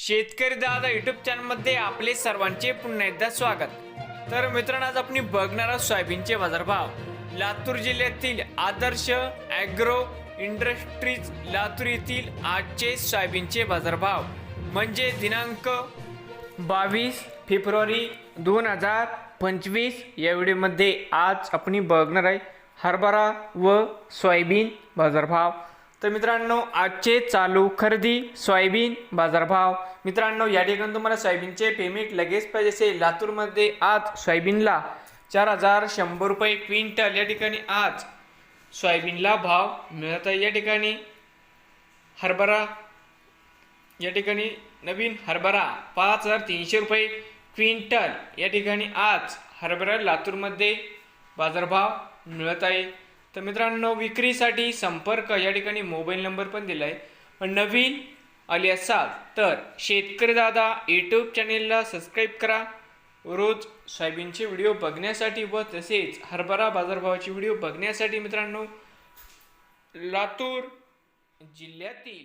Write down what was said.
शेतकरी दादा युट्यूब चॅनलमध्ये आपले सर्वांचे पुन्हा एकदा स्वागत. तर मित्रांनो आज आपण बघणार आहोत सोयाबीनचे बाजारभाव. लातूर जिल्ह्यातील आदर्श ॲग्रो इंडस्ट्रीज लातूर येथील आजचे सोयाबीनचे बाजारभाव. म्हणजे दिनांक बावीस फेब्रुवारी दोन हजार पंचवीस या व्हिडिओमध्ये आज आपण बघणार आहे हरभरा व सोयाबीन बाजारभाव. तर मित्रांनो आजचे चालू खरेदी सोयाबीन बाजारभाव. मित्रांनो या ठिकाणी तुम्हाला सोयाबीनचे पेमेंट लगेच पाहिजे असेल. लातूरमध्ये आज सोयाबीनला चार हजार शंभर रुपये क्विंटल. या ठिकाणी आज सोयाबीनला भाव मिळत आहे. या ठिकाणी हरभरा या ठिकाणी नवीन हरभरा पाच हजार तीनशे रुपये क्विंटल. या ठिकाणी आज हरभरा लातूरमध्ये बाजारभाव मिळत आहे. तर मित्रांनो विक्रीसाठी संपर्क या ठिकाणी मोबाईल नंबर पण दिला आहे पण नवीन आले असाल तर शेतकरी दादा यूट्यूब चॅनेलला सबस्क्राईब करा. रोज सोयाबीनचे व्हिडिओ बघण्यासाठी व तसेच हरभरा बाजारभावाचे व्हिडिओ बघण्यासाठी मित्रांनो लातूर जिल्ह्यातील